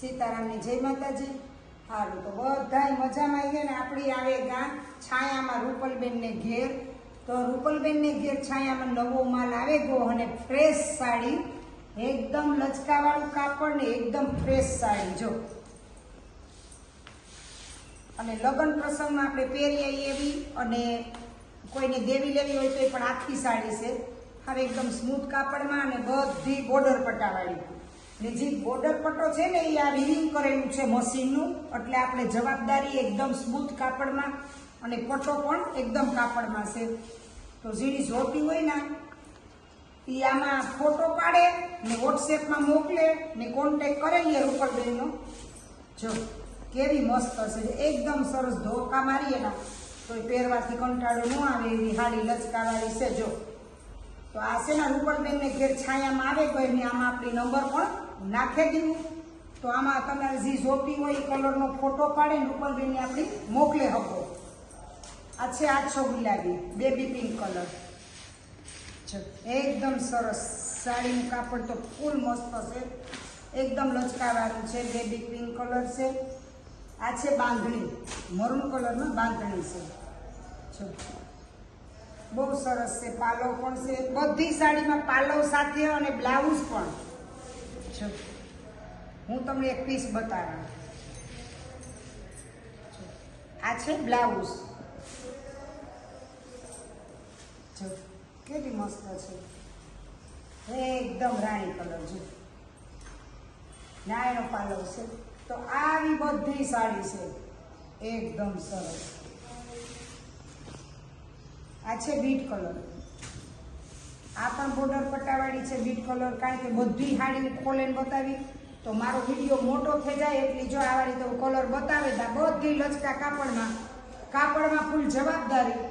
સીતારામની જય માતાજી. સારું તો બધાય મજામાં આવીએ ને? આપણી આવે ગાં છાયામાં રૂપલબેનને ઘેર. તો રૂપલબેનને ઘેર છાયામાં નવો માલ આવે ગયો અને ફ્રેશ સાડી. એકદમ લચકાવાળું કાપડ ને એકદમ ફ્રેશ સાડી, જો. અને લગ્ન પ્રસંગમાં આપણે પહેરીએ એવી અને કોઈને દેવી લેવી હોય તો એ પણ આખી સાડી છે. હવે એકદમ સ્મૂથ કાપડમાં અને બધી બોર્ડર પટ્ટાવાળી ને જે બોર્ડર પટ્ટો છે ને, એ આ વિવિંગ કરેલું છે મશીનનું એટલે આપણે જવાબદારી એકદમ સ્મૂથ કાપડમાં અને પટ્ટો પણ એકદમ કાપડમાં છે. તો ઝીણી જોતી હોય ને એ આમાં ફોટો પાડે ને વોટ્સએપમાં મોકલે ને કોન્ટેક કરે લે રૂપલબેનનો જો, કેવી મસ્ત છે. એકદમ સરસ ધોકા મારીએ ના, તો એ પહેરવાથી કંટાળો ન આવે એવી હાડી લચકાવાળી છે, જો. તો આ છે ને રૂપલબેનને ઘેર છાયામાં આવે, તો એની આમાં આપણી નંબર પણ નાખી દીધું. તો આમાં તમારે જે જોતી હોય એ કલરનો ફોટો પાડીને રૂપલબેનને આપણી મોકલે શકો આ છે આછો ગુલાબી બેબી પિંક કલર એકદમ સરસ. સાડીનું કાપડ તો ફૂલ મસ્ત છે. એકદમ લચકાવાળું છે બેબી પિંક કલર છે. આ છે બાંધણી, મરૂન કલરમાં બાંધણી છે. બહુ સરસ છે. પાલવ પણ છે. બધી સાડીમાં પાલવ સાથે અને બ્લાઉઝ પણ. જો હું તમને એક પીસ બતાવું આ છે બ્લાઉઝ. જો કેવી મસ્ત છે. એકદમ રાણી કલર, જો. નાયનો પાલવ છે. તો આવી બધી સાડી છે. એકદમ સરસ. આ છે બીટ કલર. આ પણ બોર્ડર પટ્ટાવાળી છે બીટ કલર કારણ કે બધી હાડી ખોલીને બતાવી. તો મારો વીડિયો મોટો થઈ જાય એટલી જો આવા રીતે કલર બતાવે તા બધી લચકા કાપડમાં કાપડમાં ફૂલ જવાબદારી.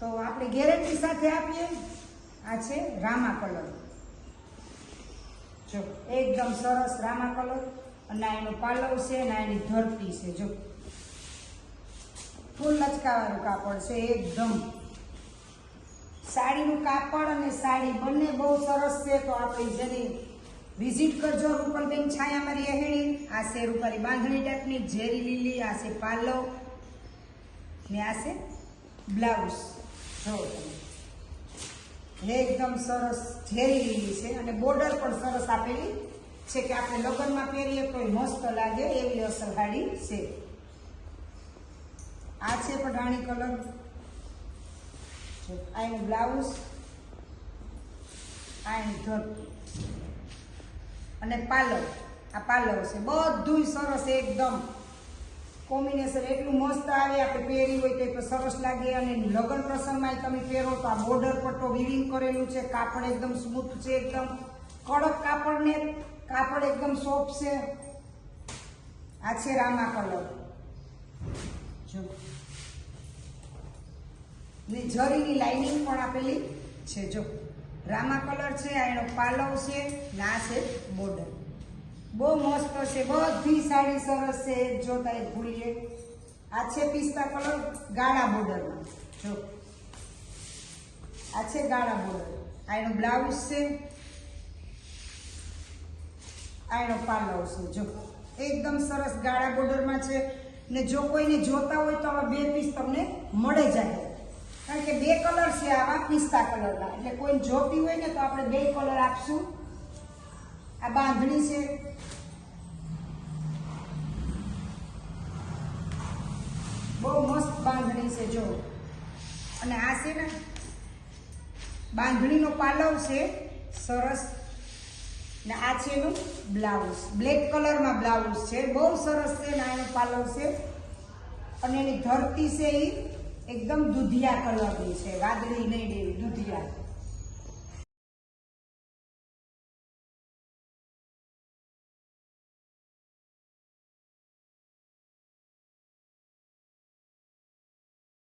તો આપણે ગેરંટી સાથે આપીએ. આ છે રામા કલર જો, એકદમ સરસ રામા કલર અને એનો પાલવ છે અને એની ધરતી છે, જો. ફૂલ લચકાવાળું કાપડ છે, એકદમ. સાડીનું કાપડ અને સાડી બંને બહુ સરસ છે, તો આપણે જેની વિઝિટ કરજો રૂપલબેન છાયા મારી એહેણી આ છે રૂપારી બાંધણી ટાઈપની, ઝેરી લીલી, આ છે પાલવ, ને આ છે બ્લાઉઝ. જો તમે. એકદમ સરસ ઝેરી લીલી છે અને બોર્ડર પણ સરસ આપેલી છે કે આપણે લગ્નમાં પહેરીએ તો મસ્ત લાગે એવી અસર સાડી છે. આ છે પણ રાણી કલર. આ એનું બ્લાઉઝ આ એની અને પાલવ આ પાલવ છે બધું સરસ એકદમ કોમ્બિનેશન એટલું મસ્ત આવે આપણે પહેરી હોય તો એ સરસ લાગે અને લગ્ન પ્રસંગમાં તમે પહેરો તો આ બોર્ડર પટ્ટો વિવિંગ કરેલું છે કાપડ એકદમ સ્મૂથ છે એકદમ કડક કાપડ ને કાપડ એકદમ સોફ્ટ છે આ છે રામા કલર જો જરીની લાઇનિંગ પણ આપેલી છે, જો. રામા કલર છે, આ એનો પાલવ છે ને છે બોર્ડર બહુ મસ્ત છે, બધી સાડી સરસ છે એક જોતા એક ભૂલીએ. આ છે પિસ્તા કલર ગાળા બોર્ડરમાં જો. આ છે ગાળા બોર્ડર આ એનો બ્લાઉઝ છે. આ એનો પાલવ છે, જો. એકદમ સરસ ગાળા બોર્ડરમાં છે. ને જો કોઈને જોતા હોય તો આવા બે પીસ તમને મળે જાય. કારણ કે બે કલર છે આવા પિસ્તા કલરના. એટલે કોઈ જોતી હોય ને તો આપણે બે કલર આપશું. આ બાંધણી છે. બહુ મસ્ત બાંધણી છે, જો. અને આ છે ને, બાંધણીનો પાલવ છે, સરસ. ને આ છે એનું બ્લાઉઝ. બ્લેક કલરમાં બ્લાઉઝ છે. બહુ સરસ છે ને આ એનો પાલવ છે. અને એની ધરતી છે એ એકદમ દૂધિયા કલરની છે. વાદળી નહીં દેવી દૂધિયા.